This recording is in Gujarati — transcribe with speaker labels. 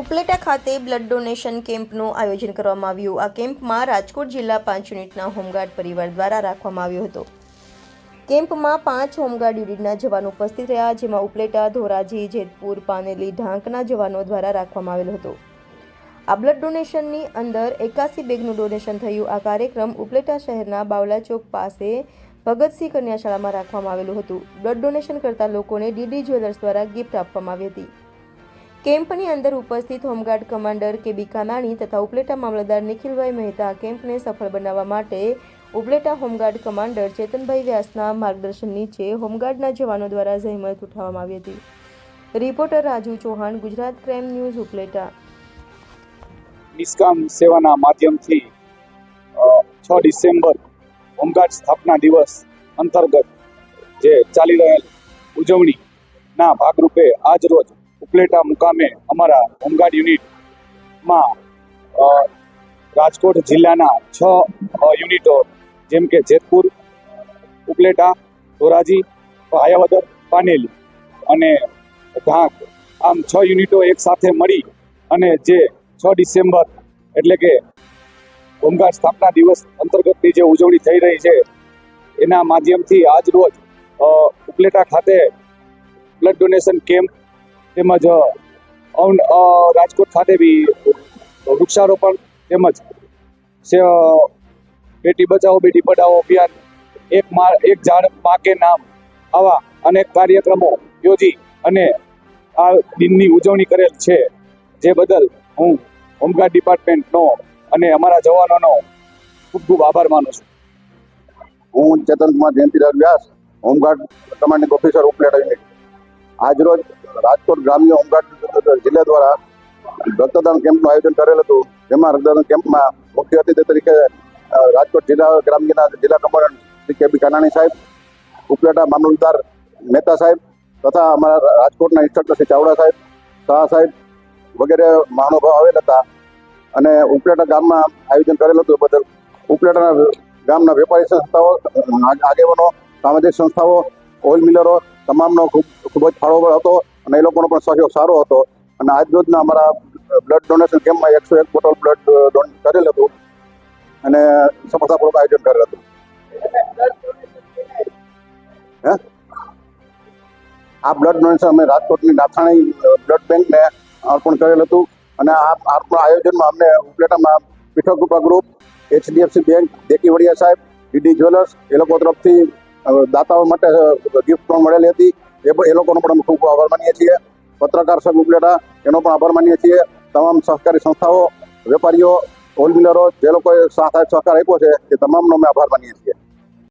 Speaker 1: ઉપલેટા ખાતે બ્લડ ડોનેશન કેમ્પનું આયોજન કરવામાં આવ્યું. આ કેમ્પમાં રાજકોટ જિલ્લા પાંચ યુનિટના હોમગાર્ડ પરિવાર દ્વારા રાખવામાં આવ્યો હતો. કેમ્પમાં પાંચ હોમગાર્ડ યુનિટના જવાનો ઉપસ્થિત રહ્યા, જેમાં ઉપલેટા, ધોરાજી, જેતપુર, પાનેલી, ઢાંકના જવાનો દ્વારા રાખવામાં આવેલો હતો. આ બ્લડ ડોનેશનની અંદર એકાસી બેગનું ડોનેશન થયું. આ કાર્યક્રમ ઉપલેટા શહેરના બાવલા ચોક પાસે ભગતસિંહ કન્યાશાળામાં રાખવામાં આવેલું હતું. બ્લડ ડોનેશન કરતા લોકોને ડીડી જ્વેલર્સ દ્વારા ગિફ્ટ આપવામાં આવી હતી. કેમ્પની અંદર ઉપસ્થિત હોમગાર્ડ કમાન્ડર કે બી કાનાણી તથા ઉપલેટા મામલતદાર નિખિલભાઈ મહેતા કેમ્પને સફળ બનાવવા માટે ઉપલેટા હોમગાર્ડ કમાન્ડર ચેતનભાઈ વ્યાસના માર્ગદર્શન નીચે હોમગાર્ડના જવાનો દ્વારા જહેમત ઉઠાવવામાં આવી હતી. Reporter Raju Chauhan, Gujarat crime news, Upleta.
Speaker 2: નિષ્કામ સેવાના માધ્યમથી છ ડિસેમ્બર હોમગાર્ડ સ્થાપના દિવસ અંતર્ગત જે ચાલી રહેલ ઉજવણીના ભાગરૂપે આજ ઉપલેટા મુકામે અમારા હોમગાર્ડ યુનિટમાં રાજકોટ જિલ્લાના છ યુનિટો જેમ કે જેતપુર, ઉપલેટા, ધોરાજી, હાયાવદર, પાનેલી અને ઢાંક આમ છ યુનિટો એક સાથે મળી અને જે છ ડિસેમ્બર એટલે કે હોમગાર્ડ સ્થાપના દિવસ અંતર્ગતની જે ઉજવણી થઈ રહી છે, એના માધ્યમથી આજ રોજ ઉપલેટા ખાતે બ્લડ ડોનેશન કેમ્પ તેમજ રાજકોટ ખાતે બી વૃક્ષારોપણ તેમજ બેટી બચાવો, બેટી પઢાઓ અભિયાન, એક મા, એક ઝાડ પાકે નામ આવા અનેક કાર્યક્રમો યોજી અને આ દિનની ઉજવણી કરેલ છે. જે બદલ હું હોમગાર્ડ ડિપાર્ટમેન્ટનો અને અમારા જવાનોનો ખૂબ ખૂબ આભાર માનું છું.
Speaker 3: હું Chetan Kumar Jayantilal Vyas, home guard commanding officer Upleta unit. આજરોજ રાજકોટ ગ્રામ્ય હોમગાર્ડ જિલ્લા દ્વારા રક્તદાન કેમ્પનું આયોજન કરેલ હતું. જેમાં રક્તદાન કેમ્પમાં મુખ્ય અતિથિ તરીકે રાજકોટ જિલ્લા ગ્રામ્યના જિલ્લા કમાન્ડન્ટ શ્રી કે બી કાનાણી સાહેબ, ઉપલેટા મામલતદાર મહેતા સાહેબ તથા અમારા રાજકોટના ઇન્સ્ટ્રક્ટર શ્રી ચાવડા સાહેબ, શાહ સાહેબ વગેરે મહાનુભાવ આવેલ હતા. અને ઉપલેટા ગામમાં આયોજન કરેલ હતું બદલ ઉપલેટાના ગામના વેપારી સંસ્થાઓ આગેવાનો, સામાજિક સંસ્થાઓ, ઓઇલ મિલરો તમામનો ખૂબ ખૂબ જ ફાળો હતો અને એ લોકોનો પણ સહયોગ સારો હતો. અને આજ રોજના અમારા બ્લડ ડોનેશન કેમ્પમાં એકસો એક બોટલ બ્લડ ડોનેટ કરેલ હતું. અને સફળતાપૂર્વક આયોજન કરેલ હતું. હે? આ બ્લડ ડોનેશન અમે રાજકોટની નાથાણી બ્લડ બેંકને અર્પણ કરેલ હતું. અને આ આયોજનમાં અમને ઉપલેટામાં કૃપા ગ્રુપ એચડીએફસી બેંક દેકી વડિયા સાહેબ ડીડી જ્વેલર્સ એ લોકો તરફથી દાતાઓ માટે ગિફ્ટ પણ મળેલી હતી. એ એ લોકોનો પણ અમે ખૂબ આભાર માનીએ છીએ. પત્રકાર સંઘ ઉપલેટા, એનો પણ આભાર માનીએ છીએ. તમામ સહકારી સંસ્થાઓ, વેપારીઓ ઓઇલ મિલરો જે લોકોએ સાથ સહકાર આપ્યો છે, એ તમામનો અમે આભાર માનીએ છીએ.